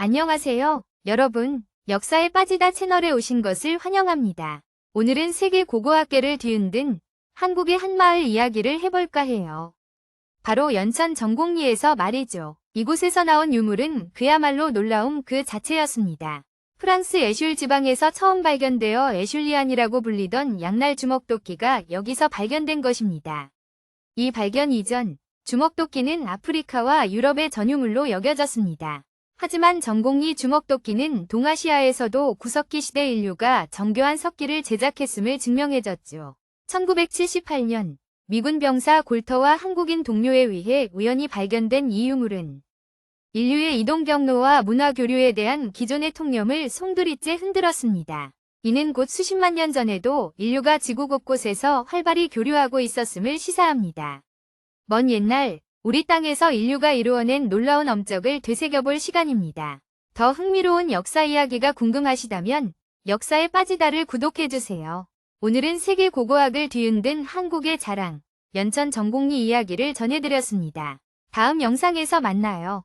안녕하세요, 여러분. 역사에 빠지다 채널에 오신 것을 환영합니다. 오늘은 세계 고고학계를 뒤흔든 한국의 한 마을 이야기를 해볼까 해요. 바로 연천 정곡리에서 말이죠. 이곳에서 나온 유물은 그야말로 놀라움 그 자체였습니다. 프랑스 애슐 지방에서 처음 발견되어 애슐리안이라고 불리던 양날 주먹도끼가 여기서 발견된 것입니다. 이 발견 이전 주먹도끼는 아프리카와 유럽의 전유물로 여겨졌습니다. 하지만 전공리 주먹도끼는 동아시아에서도 구석기 시대 인류가 정교한 석기를 제작했음을 증명해졌죠. 1978년 미군 병사 골터와 한국인 동료에 의해 우연히 발견된 이 유물은 인류의 이동 경로와 문화 교류에 대한 기존의 통념을 송두리째 흔들었습니다. 이는 곧 수십만 년 전에도 인류가 지구 곳곳에서 활발히 교류하고 있었음을 시사합니다. 먼 옛날 우리 땅에서 인류가 이루어낸 놀라운 업적을 되새겨볼 시간입니다. 더 흥미로운 역사 이야기가 궁금하시다면 역사에 빠지다를 구독해주세요. 오늘은 세계 고고학을 뒤흔든 한국의 자랑, 연천 전공리 이야기를 전해드렸습니다. 다음 영상에서 만나요.